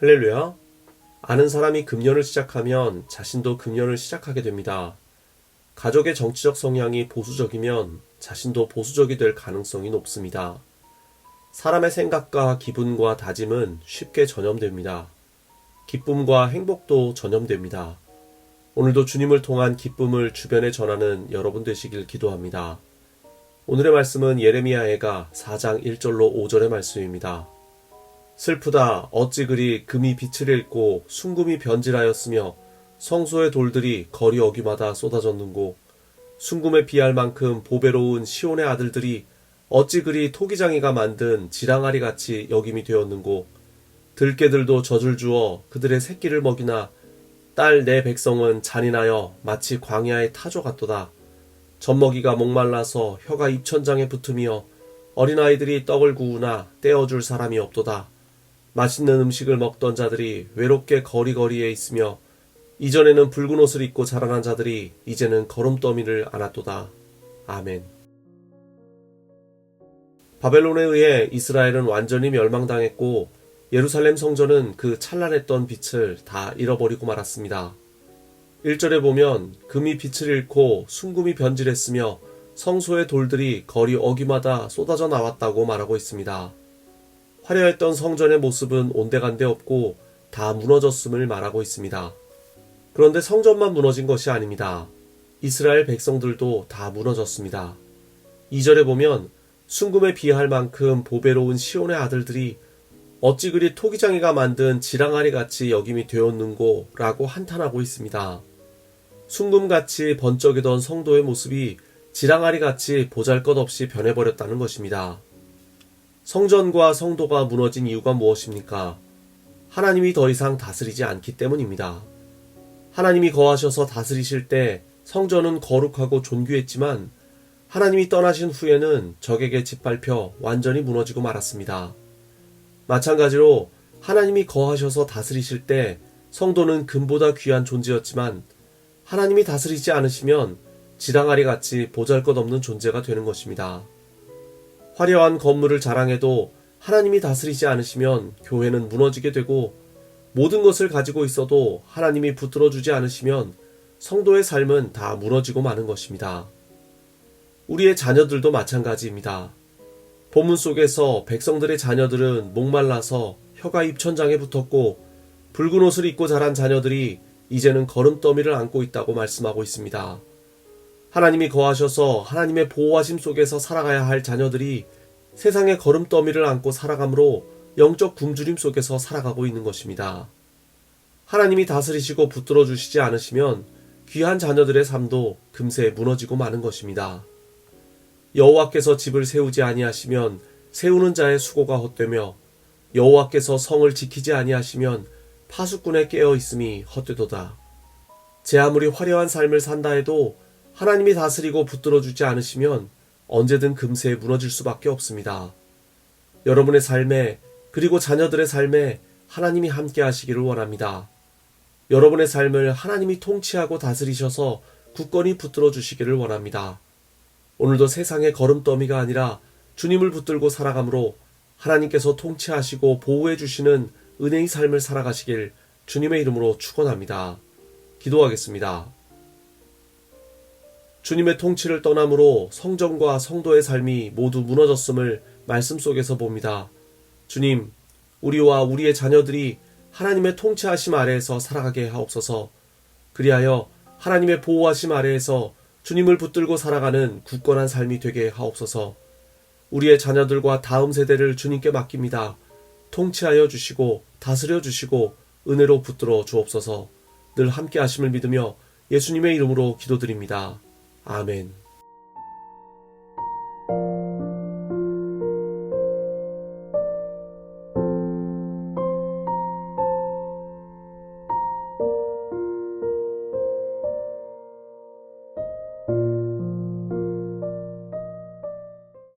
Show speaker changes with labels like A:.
A: 할렐루야. 아는 사람이 금년을 시작하면 자신도 금년을 시작하게 됩니다. 가족의 정치적 성향이 보수적이면 자신도 보수적이 될 가능성이 높습니다. 사람의 생각과 기분과 다짐은 쉽게 전염됩니다. 기쁨과 행복도 전염됩니다. 오늘도 주님을 통한 기쁨을 주변에 전하는 여러분 되시길 기도합니다. 오늘의 말씀은 예레미야애가 4장 1절로 5절의 말씀입니다. 슬프다 어찌 그리 금이 빛을 잃고 순금이 변질하였으며 성소의 돌들이 거리 어귀마다 쏟아졌는고. 순금에 비할 만큼 보배로운 시온의 아들들이 어찌 그리 토기장이가 만든 지랑아리 같이 여김이 되었는고. 들깨들도 젖을 주어 그들의 새끼를 먹이나 딸 내 백성은 잔인하여 마치 광야의 타조 같도다. 젖먹이가 목말라서 혀가 입천장에 붙으며 어린아이들이 떡을 구우나 떼어줄 사람이 없도다 맛있는 음식을 먹던 자들이 외롭게 거리거리에 있으며 이전에는 붉은 옷을 입고 자라난 자들이 이제는 걸음더미를 안았도다. 아멘. 바벨론에 의해 이스라엘은 완전히 멸망당했고 예루살렘 성전은 그 찬란했던 빛을 다 잃어버리고 말았습니다. 1절에 보면 금이 빛을 잃고 순금이 변질했으며 성소의 돌들이 거리 어귀마다 쏟아져 나왔다고 말하고 있습니다. 화려했던 성전의 모습은 온데간데 없고 다 무너졌음을 말하고 있습니다. 그런데 성전만 무너진 것이 아닙니다. 이스라엘 백성들도 다 무너졌습니다. 2절에 보면 순금에 비할 만큼 보배로운 시온의 아들들이 어찌 그리 토기장이가 만든 지랑아리 같이 여김이 되었는고 라고 한탄하고 있습니다. 순금같이 번쩍이던 성도의 모습이 지랑아리 같이 보잘 것 없이 변해버렸다는 것입니다. 성전과 성도가 무너진 이유가 무엇입니까? 하나님이 더 이상 다스리지 않기 때문입니다. 하나님이 거하셔서 다스리실 때 성전은 거룩하고 존귀했지만 하나님이 떠나신 후에는 적에게 짓밟혀 완전히 무너지고 말았습니다. 마찬가지로 하나님이 거하셔서 다스리실 때 성도는 금보다 귀한 존재였지만 하나님이 다스리지 않으시면 지랑아리 같이 보잘 것 없는 존재가 되는 것입니다. 화려한 건물을 자랑해도 하나님이 다스리지 않으시면 교회는 무너지게 되고 모든 것을 가지고 있어도 하나님이 붙들어 주지 않으시면 성도의 삶은 다 무너지고 마는 것입니다. 우리의 자녀들도 마찬가지입니다. 본문 속에서 백성들의 자녀들은 목말라서 혀가 입천장에 붙었고 붉은 옷을 입고 자란 자녀들이 이제는 걸음더미를 안고 있다고 말씀하고 있습니다. 하나님이 거하셔서 하나님의 보호하심 속에서 살아가야 할 자녀들이 세상의 걸음더미를 안고 살아가므로 영적 굶주림 속에서 살아가고 있는 것입니다. 하나님이 다스리시고 붙들어 주시지 않으시면 귀한 자녀들의 삶도 금세 무너지고 마는 것입니다. 여호와께서 집을 세우지 아니하시면 세우는 자의 수고가 헛되며 여호와께서 성을 지키지 아니하시면 파수꾼의 깨어 있음이 헛되도다. 제 아무리 화려한 삶을 산다 해도 하나님이 다스리고 붙들어 주지 않으시면 언제든 금세 무너질 수밖에 없습니다. 여러분의 삶에 그리고 자녀들의 삶에 하나님이 함께 하시기를 원합니다. 여러분의 삶을 하나님이 통치하고 다스리셔서 굳건히 붙들어 주시기를 원합니다. 오늘도 세상의 걸음더미가 아니라 주님을 붙들고 살아가므로 하나님께서 통치하시고 보호해 주시는 은혜의 삶을 살아가시길 주님의 이름으로 축원합니다. 기도하겠습니다. 주님의 통치를 떠남으로 성전과 성도의 삶이 모두 무너졌음을 말씀 속에서 봅니다. 주님, 우리와 우리의 자녀들이 하나님의 통치하심 아래에서 살아가게 하옵소서. 그리하여 하나님의 보호하심 아래에서 주님을 붙들고 살아가는 굳건한 삶이 되게 하옵소서. 우리의 자녀들과 다음 세대를 주님께 맡깁니다. 통치하여 주시고 다스려 주시고 은혜로 붙들어 주옵소서. 늘 함께 하심을 믿으며 예수님의 이름으로 기도드립니다. 아멘.